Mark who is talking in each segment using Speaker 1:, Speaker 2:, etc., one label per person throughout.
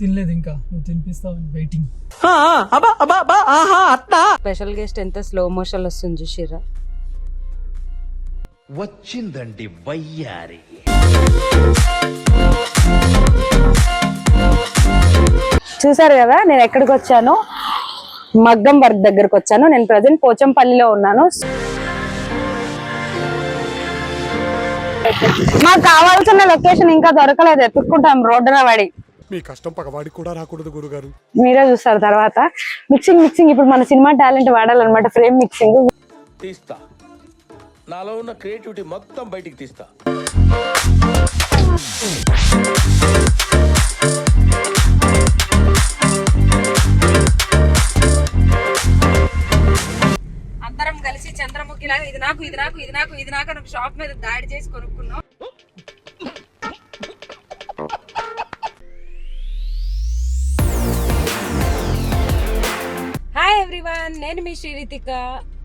Speaker 1: తినలేదు ఇంకా. నువ్వు తినిపిస్తావు వెయిటింగ్
Speaker 2: స్పెషల్ గెస్ట్ ఎంత స్లో మోషన్ వస్తుంది చూసిరా
Speaker 3: వచ్చిందండి వయ్యారి.
Speaker 2: చూసారు కదా నేను ఎక్కడికి వచ్చాను? మగ్గం వర్క్ దగ్గరకు వచ్చాను. నేను ప్రజెంట్ పోచంపల్లిలో ఉన్నాను. మాకు కావాల్సిన లొకేషన్ ఇంకా దొరకలేదు. ఎత్తుక్కుంటాం రోడ్డున పడి.
Speaker 4: మీ కష్టం పగవాడికి కూడా రాకూడదు గురుగారు.
Speaker 2: మీరే చూస్తారు తర్వాత. మిక్సింగ్ మిక్సింగ్ ఇప్పుడు మన సినిమా టాలెంట్ వాడాలన్నమాట ఫ్రేమ్ మిక్సింగ్
Speaker 5: తీస్తా. నాలో ఉన్న క్రియేటివిటీ మొత్తం బయటికి తీస్తా.
Speaker 2: అందరం కలిసి చంద్రముఖి లాగా ఇది నాకు ఇది నాకు ఇది నాకు ఇది నాకు అని ఒక షాప్ మీద దాడి చేసి కొనుక్కున్నాం. నేను మీ శ్రీరితిక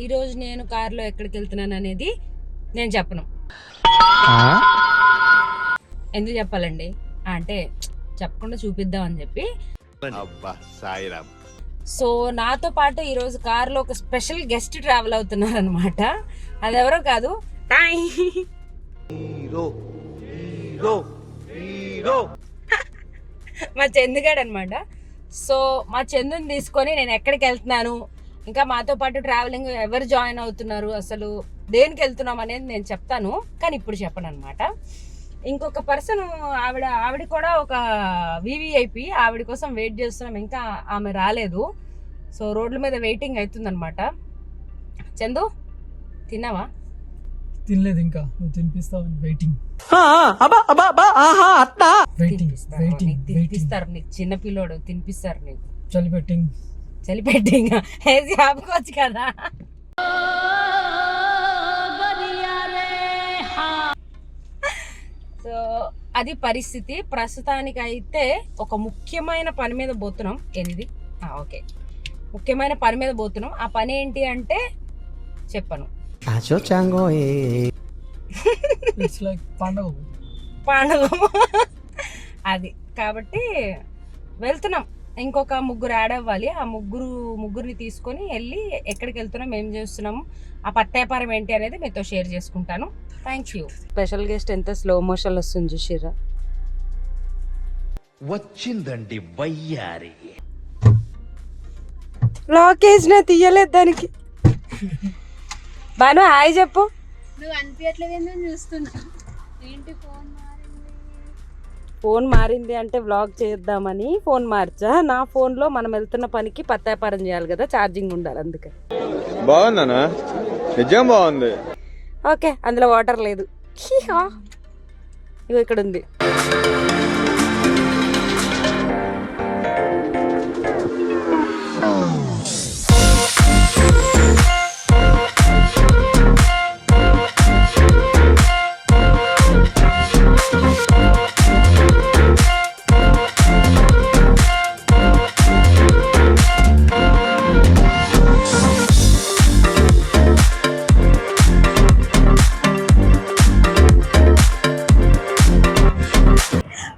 Speaker 2: ఈరోజు నేను కారులో ఎక్కడికి వెళ్తున్నాను అనేది నేను చెప్పను. ఎందుకు చెప్పాలండి? అంటే చెప్పకుండా చూపిద్దాం అని చెప్పి.
Speaker 3: అబ్బా సాయిరామ్.
Speaker 2: సో నాతో పాటు ఈరోజు కారులో ఒక స్పెషల్ గెస్ట్ ట్రావెల్ అవుతున్నారు అనమాట అది ఎవరో కాదు. మా చందుగాడు అనమాట సో మా చందుని తీసుకొని నేను ఎక్కడికి వెళ్తున్నాను ఇంకా మాతో పాటు ట్రావెలింగ్ ఎవరు జాయిన్ అవుతున్నారు అసలు దేనికి వెళ్తున్నాం అనేది నేను చెప్తాను కానీ ఇప్పుడు చెప్పను అనమాట ఇంకొక పర్సన్ ఆవిడ ఆవిడ కూడా ఒక వివిఐపి ఆవిడ కోసం వెయిట్ చేస్తున్నాం ఇంకా ఆమె రాలేదు. సో రోడ్ల మీద వెయిటింగ్ అవుతుందన్నమాట. చందు తిన్నావా?
Speaker 1: తినలేదు ఇంకా నువ్వు తినిపిస్తావు వెయిటింగ్
Speaker 2: తినిపిస్తారు?
Speaker 1: వెయిటింగ్
Speaker 2: నీకు తినిపిస్తారు నీకు చిన్న పిల్లోడు తినిపిస్తారు నీకు.
Speaker 1: చలి పెట్టింగ్
Speaker 2: చలిపెట్టి ఇంకా వేసి ఆపుకోవచ్చు కదా. సో అది పరిస్థితి. ప్రస్తుతానికి అయితే ఒక ముఖ్యమైన పని మీద పోతున్నాం. ఏంది ఓకే. ముఖ్యమైన పని మీద పోతున్నాం. ఆ పని ఏంటి అంటే చెప్పను.
Speaker 1: ఇట్స్ లైక్ పండగ
Speaker 2: పండుగ అది. కాబట్టి వెళ్తున్నాం. ఇంకొక ముగ్గురు యాడ్ అవ్వాలి. ఆ ముగ్గురు ముగ్గురిని తీసుకొని వెళ్ళి ఎక్కడికి వెళ్తున్నాం ఏం చేస్తున్నాము ఆ పట్టేపారం ఏంటి అనేది మీతో షేర్ చేసుకుంటాను. థ్యాంక్ యూ స్పెషల్ గెస్ట్ ఎంత స్లో మోషన్ వస్తుంది చూసిరా
Speaker 3: వచ్చిందండి వయ్యారి.
Speaker 2: లాక్ వేసిన తీయలేదు దానికి. బాను హాయ్ చెప్పు.
Speaker 6: నువ్వు అనిపించట్లేదేందో చూస్తున్నా. ఏంటి ఫోన్?
Speaker 2: ఫోన్ మారింది అంటే వ్లాగ్ చేద్దామని ఫోన్ మార్చా. నా ఫోన్లో మనం వెళ్తున్న పనికి పత్తాపారం చేయాలి కదా ఛార్జింగ్ ఉండాలి అందుకే.
Speaker 7: బాగుందనా నిజం బాగుంది.
Speaker 2: ఓకే అందులో వాటర్ లేదు. ఇగో ఇక్కడ ఉంది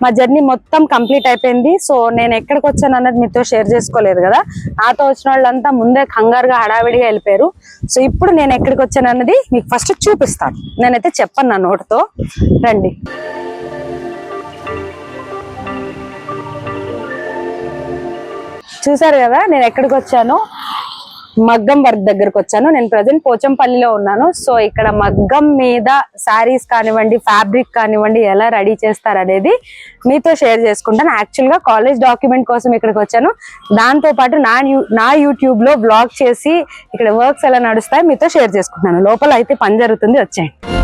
Speaker 2: మా జర్నీ మొత్తం కంప్లీట్ అయిపోయింది. సో నేను ఎక్కడికి వచ్చాను అన్నది మీతో షేర్ చేసుకోలేదు కదా. నాతో వచ్చిన వాళ్ళంతా ముందే కంగారుగా హడావిడిగా వెళ్ళిపోయారు. సో ఇప్పుడు నేను ఎక్కడికి వచ్చాను అన్నది మీకు ఫస్ట్ చూపిస్తాను. నేనైతే చెప్పను నా నోటితో. రండి. చూసారు కదా నేను ఎక్కడికి వచ్చాను. మగ్గం వర్క్ దగ్గరకు వచ్చాను. నేను ప్రజెంట్ పోచంపల్లిలో ఉన్నాను. సో ఇక్కడ మగ్గం మీద శారీస్ కానివ్వండి ఫ్యాబ్రిక్ కానివ్వండి ఎలా రెడీ చేస్తారు అనేది మీతో షేర్ చేసుకుంటాను. యాక్చువల్గా కాలేజ్ డాక్యుమెంట్ కోసం ఇక్కడికి వచ్చాను. దాంతో పాటు నా యూ- నా యూట్యూబ్లో బ్లాగ్ చేసి ఇక్కడ వర్క్స్ ఎలా నడుస్తాయో మీతో షేర్ చేసుకుంటున్నాను. లోపల అయితే పని జరుగుతుంది. వచ్చేయండి.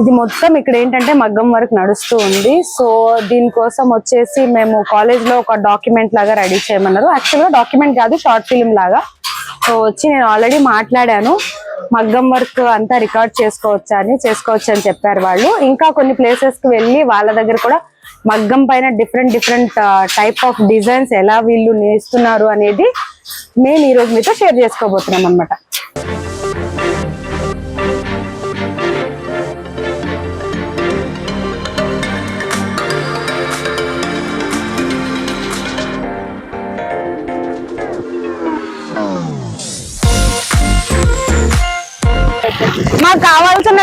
Speaker 2: ఇది మొత్తం ఇక్కడ ఏంటంటే మగ్గం వర్క్ నడుస్తూ ఉంది. సో దీనికోసం వచ్చేసి మేము కాలేజ్లో ఒక డాక్యుమెంట్ లాగా రెడీ చేయమన్నారు. యాక్చువల్గా డాక్యుమెంట్ కాదు షార్ట్ ఫిల్మ్ లాగా. సో వచ్చి నేను ఆల్రెడీ మాట్లాడాను. మగ్గం వర్క్ అంతా రికార్డ్ చేసుకోవచ్చా అని చేసుకోవచ్చు అని చెప్పారు వాళ్ళు. ఇంకా కొన్ని ప్లేసెస్కి వెళ్ళి వాళ్ళ దగ్గర కూడా మగ్గం పైన different different type of designs ఎలా వీళ్ళు నేస్తున్నారు అనేది మేము ఈ రోజు మీతో షేర్ చేసుకోబోతున్నాం అన్నమాట.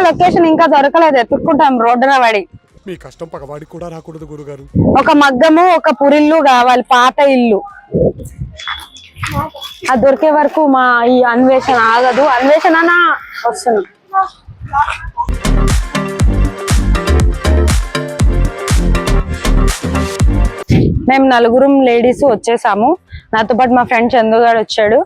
Speaker 2: లొకేషన్ ఇంకా దొరకలేదు. ఎత్తుక్కుంటాం రోడ్డున పడి.
Speaker 4: మీ కష్టం పగవాడికి కూడా రాకూడదు గురుగారు.
Speaker 2: ఒక మగ్గము ఒక పురిల్లు కావాలి పాత ఇల్లు. అది దొరికే వరకు మా ఈ అన్వేషణ ఆగదు. అన్వేషణ వస్తుంది మేము నలుగురం లేడీస్ వచ్చేసాము. నాతో పాటు మా ఫ్రెండ్ చందుగాడు వచ్చాడు.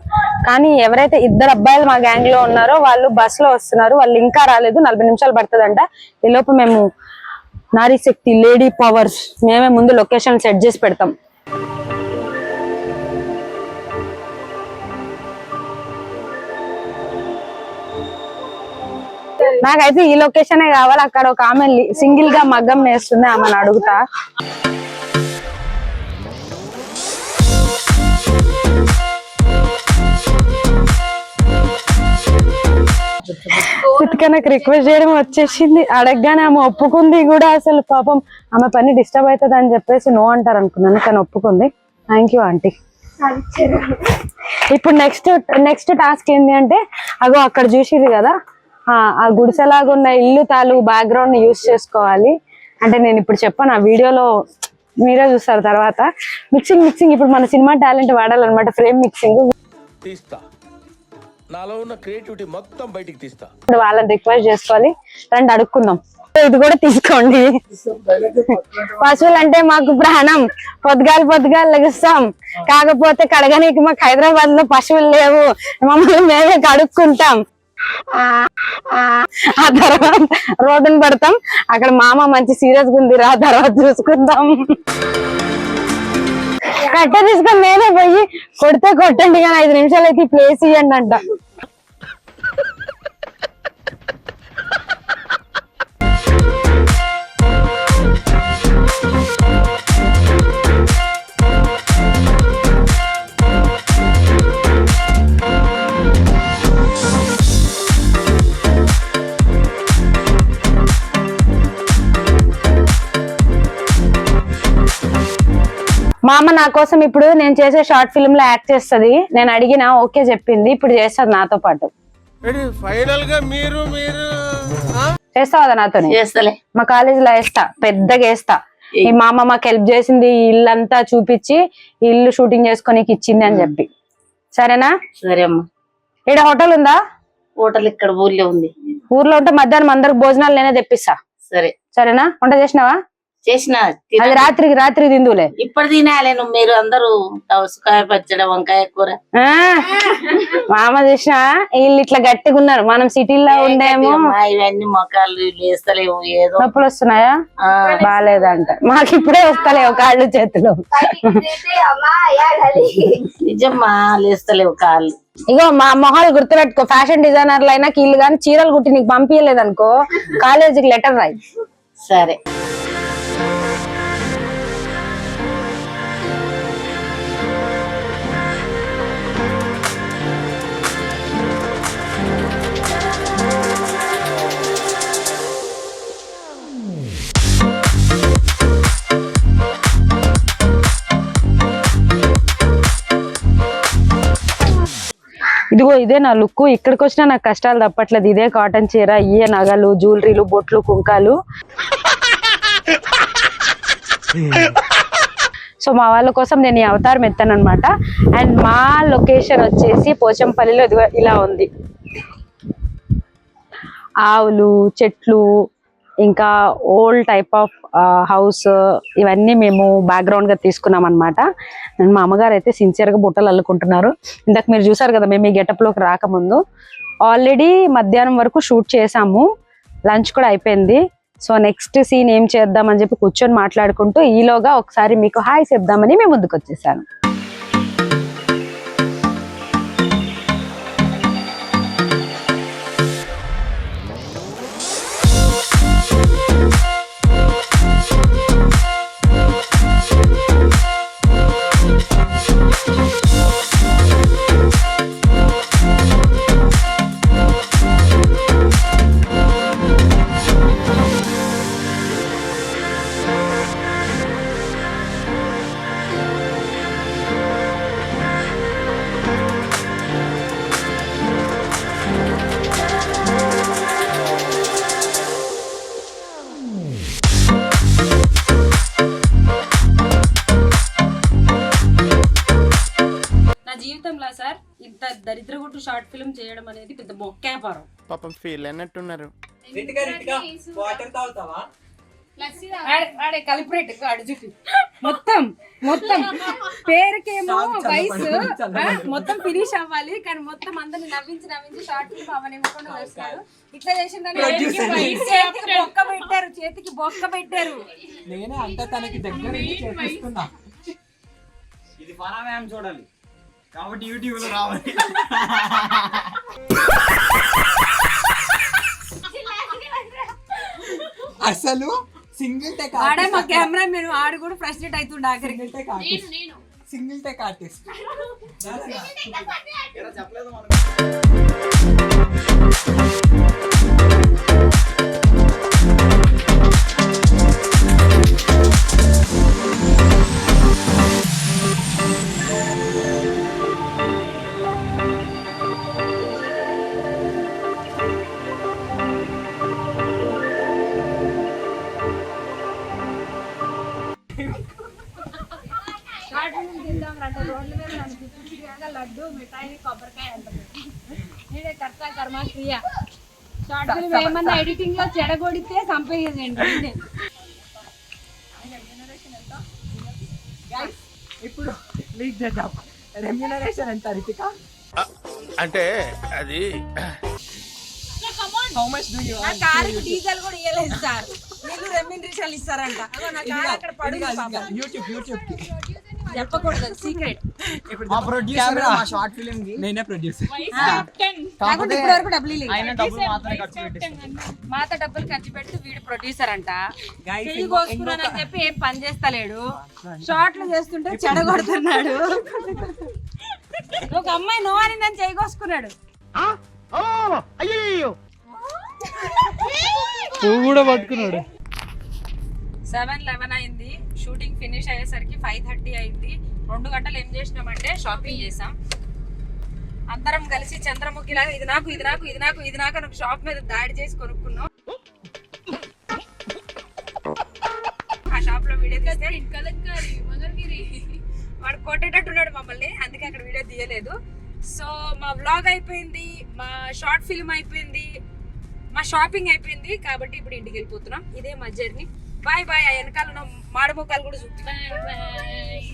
Speaker 2: కానీ ఎవరైతే ఇద్దరు అబ్బాయిలు మా గ్యాంగ్లో ఉన్నారో వాళ్ళు బస్లో వస్తున్నారు. వాళ్ళు ఇంకా రాలేదు. నలభై నిమిషాలు పడుతుందంట. ఈ మేము నారీ శక్తి లేడీ పవర్స్ మేమే ముందు లొకేషన్ సెట్ చేసి పెడతాం. నాకైతే ఈ లొకేషనే కావాలి. అక్కడ ఒక ఆమె సింగిల్గా మగ్గం నేస్తుంది. ఆమెను అడుగుతా. అందుకే నాకు రిక్వెస్ట్ చేయడం వచ్చేసింది. అడగగానే ఆమె ఒప్పుకుంది కూడా అసలు పాపం ఆమె పని డిస్టర్బ్ అవుతుంది అని చెప్పేసి నో అంటారు అనుకున్నాను కానీ ఒప్పుకుంది. థ్యాంక్ యూ ఆంటీ ఇప్పుడు నెక్స్ట్ నెక్స్ట్ టాస్క్ ఏంటి అంటే అగో అక్కడ చూసిరు కదా ఆ ఆ గుడిసెలాగా ఉన్న ఇల్లు తాలూ బ్యాక్గ్రౌండ్ యూస్ చేసుకోవాలి. అంటే నేను ఇప్పుడు చెప్పాను ఆ వీడియోలో మీరే చూస్తారు తర్వాత. మిక్సింగ్ మిక్సింగ్ ఇప్పుడు మన సినిమా టాలెంట్ వాడాలన్నమాట ఫ్రేమ్ మిక్సింగ్
Speaker 5: తీస్తా. నాలో ఉన్న క్రియేటివిటీ మొత్తం బయటికి తీస్తా.
Speaker 2: ఇప్పుడు వాళ్ళని రిక్వెస్ట్ చేసుకోవాలి. రండి అడుక్కుందాం. ఇది కూడా తీసుకోండి. పశువులు అంటే మాకు ప్రాణం. పొద్దుగాలు పొద్దుగాలు లెగుస్తాం. కాకపోతే కడగనీకి మాకు హైదరాబాద్లో పశువులు లేవు. మమ్మల్ని మేమే కడుక్కుంటాం. ఆ తర్వాత రోడ్డును పడతాం. అక్కడ మామ మంచి సీరియస్గా ఉంది. రా తర్వాత చూసుకుందాం. కట్ట తీసుకొని నేనే పోయి కొడితే కొట్టండి కానీ ఐదు నిమిషాలు అయితే ప్లేస్ ఇవ్వండి అంట. అమ్మ నా కోసం ఇప్పుడు నేను చేసే షార్ట్ ఫిల్మ్లో యాక్ట్ చేస్తది. నేను అడిగిన ఓకే చెప్పింది. ఇప్పుడు చేస్తుంది నాతో పాటు.
Speaker 5: ఫైనల్గా మీరు మీరు
Speaker 2: చేస్తావు కదా నాతో
Speaker 8: చేస్తలే.
Speaker 2: మా కాలేజ్లో వేస్తా. పెద్దగా వేస్తా. ఈ మా అమ్మ మాకు హెల్ప్ చేసింది ఈ ఇల్లంతా చూపించి ఈ ఇల్లు షూటింగ్ చేసుకొని ఇచ్చింది అని చెప్పి. సరేనా?
Speaker 8: సరే అమ్మా.
Speaker 2: ఇక్కడ హోటల్ ఉందా?
Speaker 8: హోటల్ ఇక్కడ ఊర్లో ఉంది.
Speaker 2: ఊర్లో ఉంటే మధ్యాహ్నం అందరికి భోజనాలు నేనే తెప్పిస్తా.
Speaker 8: సరే.
Speaker 2: సరేనా? వంట చేసినావా?
Speaker 8: చేసిన
Speaker 2: అది రాత్రికి రాత్రి తిందులే
Speaker 8: ఇప్పుడు తినాలి నువ్వు మీరు అందరూ దోసకాయ పచ్చడి వంకాయ కూర.
Speaker 2: మామ చూసిన వీళ్ళు ఇట్లా గట్టిగా ఉన్నారు. మనం సిటీలో ఉండేమో.
Speaker 8: ఇవన్నీ మొక్కలు లేస్తలేవు ఏదో.
Speaker 2: నొప్పులు వస్తున్నాయా?
Speaker 8: ఆ,
Speaker 2: బాగాలేదంట. మాకు ఇప్పుడే వస్తలేవు కాళ్ళు చేతులు.
Speaker 8: నిజమ్మా లేస్తలేవు కాళ్ళు.
Speaker 2: ఇగో మా మొహాలు గుర్తుపెట్టుకో. ఫ్యాషన్ డిజైనర్లు అయినా కీళ్ళు కానీ చీరలు కుట్టి నీకు పంపించలేదు అనుకో కాలేజీకి లెటర్ రాయి.
Speaker 8: సరే.
Speaker 2: ఇదిగో ఇదే నా లుక్ ఇక్కడికి వచ్చినా నాకు కష్టాలు తప్పట్లేదు. ఇదే కాటన్ చీర ఇయే నగలు జ్యువెలరీలు బొట్లు కుంకాలు. సో మా వాళ్ళ కోసం నేను ఈ అవతారం ఎత్తాను అనమాట అండ్ మా లొకేషన్ వచ్చేసి పోచంపల్లిలో ఇదిగో ఇలా ఉంది. ఆవులు చెట్లు ఇంకా ఓల్డ్ టైప్ ఆఫ్ హౌస్ ఇవన్నీ మేము బ్యాక్గ్రౌండ్గా తీసుకున్నాం అనమాట మా అమ్మగారు అయితే సిన్సియర్గా బుట్టలు అల్లుకుంటున్నారు. ఇందాక మీరు చూసారు కదా మేము ఈ గెటప్లోకి రాకముందు. ఆల్రెడీ మధ్యాహ్నం వరకు షూట్ చేసాము లంచ్ కూడా అయిపోయింది. సో నెక్స్ట్ సీన్ ఏం చేద్దామని చెప్పి కూర్చొని మాట్లాడుకుంటూ ఈలోగా ఒకసారి మీకు హాయ్ చెప్దామని మేము ముందుకు వచ్చేసాను
Speaker 9: షార్ట్ ఫిల్మ్ చేయడం అనేది పెద్ద మొక్కేపారం.
Speaker 7: పాపం ఫీల్ అన్నట్టున్నారు
Speaker 6: వాటర్ తాగుతావా? లస్సీ
Speaker 9: ఆడే కలిపరేట్ ఆడు చూపి. మొత్తం మొత్తం. పేరుకేమో వయసు మొత్తం ఫినిష్ అవ్వాలి కానీ మొత్తం అందరిని నవ్వించి నవ్వించి షార్ట్ ఫిల్మ్ అవనివ్వకుండా వేస్తారు ఇట్లా చేసిందని చేతికి బొక్క పెట్టారు చేతికి బొక్క పెట్టారు.
Speaker 1: నేనే అంటే తనకి దగ్గర చేపిస్తున్నా.
Speaker 10: ఇది పరామయం చూడాలి. కాబట్టి యూట్యూబ్లో రావాలి.
Speaker 1: అసలు సింగిల్ టెక్
Speaker 9: ఆడే మా కెమెరా మేము ఆడు కూడా ఫ్రస్ట్రేట్ అవుతుండే ఆఖరికి.
Speaker 1: Single tech artist. Single tech artist.
Speaker 10: చెప్పలేదు
Speaker 9: కర్మ క్రియ షార్ట్ ఫిల్మ్ ఏమన్నా ఎడిటింగ్లో చెడగొడితే సంపేయండి
Speaker 1: ఇప్పుడు లీక్ చేద్దాం రెమ్యూనరేషన్ ఎంత రితిక
Speaker 5: అంటే అది
Speaker 1: హౌ మచ్ డూ యూ
Speaker 9: నా కారుకి డీజిల్ కూడా సార్ మీరు రెమ్యూనరేషన్ ఇస్తారంట. అక్కడ.
Speaker 1: యూట్యూబ్ యూట్యూబ్కి
Speaker 9: చెప్పకూడదు సీక్రెట్
Speaker 1: మా ప్రొడ్యూసర్ మా షార్ట్ ఫిలిం కి నేనే ప్రొడ్యూసర్
Speaker 9: కాకపోతే ఇప్పటి వరకు డబ్బులు లేదు
Speaker 10: ఆయన డబ్బులు మాత్రమే ఖర్చు
Speaker 9: మాత డబ్బులు ఖర్చు పెట్టి వీడు ప్రొడ్యూసర్ అంట.
Speaker 1: ఇంకో-
Speaker 9: కోసుకున్నానని చెప్పి ఏం పని చేస్తలేడు. షార్ట్లు చేస్తుంటే చెడగొడుతున్నాడు. ఒక అమ్మాయి నో అని నన్ను చెయ్యి కోసుకున్నాడు.
Speaker 1: పువ్వు కూడా పట్టుకున్నాడు.
Speaker 9: సెవెన్ లెవెన్ అయింది. షూటింగ్ ఫినిష్ అయ్యేసరికి ఫైవ్ థర్టీ అయింది. రెండు గంటలు ఏం చేసినామంటే షాపింగ్ చేసాం అందరం కలిసి చంద్రముఖి లాగా ఇది నాకు ఇది నాకు ఇది నాకు ఇది నాకు అని షాప్ మీద దాడి చేసి కొనుక్కున్నాం. ఆ షాప్లో వీడియో తీస్తే వాడు కొట్టేటట్టున్నాడు మమ్మల్ని అందుకే అక్కడ వీడియో తీయలేదు. సో మా వ్లాగ్ అయిపోయింది మా షార్ట్ ఫిల్మ్ అయిపోయింది మా షాపింగ్ అయిపోయింది. కాబట్టి ఇప్పుడు ఇంటికి వెళ్ళిపోతున్నాం. ఇదే మా జర్నీ బాయ్ బాయ్ ఆ వెనకాల మాడి మొక్కలు కూడా
Speaker 6: చూపుతాయి